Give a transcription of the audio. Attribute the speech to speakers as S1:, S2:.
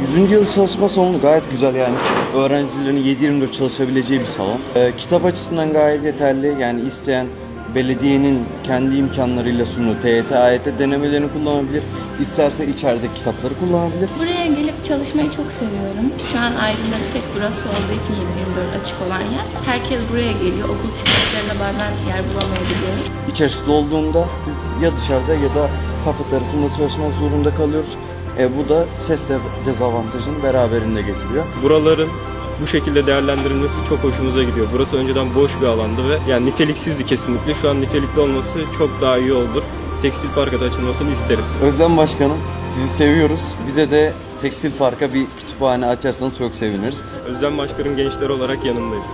S1: 100. yıl çalışma salonu gayet güzel yani. Öğrencilerin 7-24 çalışabileceği bir salon. Ee, kitap açısından gayet yeterli. Yani isteyen belediyenin kendi imkanlarıyla sunduğu TYT, AYT denemelerini kullanabilir. İsterse içeride kitapları kullanabilir.
S2: Buraya gelip çalışmayı çok seviyorum. Şu an Aydın'da bir tek burası olduğu için 7-24 açık olan yer. Herkes buraya geliyor. Okul çıkışlarında bazen yer bulamayabiliyoruz.
S1: İçerisi dolduğunda biz ya dışarıda ya da kafe tarafında çalışmak zorunda kalıyoruz. E, bu da ses dez- dezavantajını beraberinde getiriyor.
S3: Buraların bu şekilde değerlendirilmesi çok hoşumuza gidiyor. Burası önceden boş bir alandı ve yani niteliksizdi kesinlikle. Şu an nitelikli olması çok daha iyi olur. Tekstil parka da açılmasını isteriz.
S1: Özlem Başkanım sizi seviyoruz. Bize de Tekstil Park'a bir kütüphane açarsanız çok seviniriz.
S3: Özlem Başkan'ın gençleri olarak yanındayız.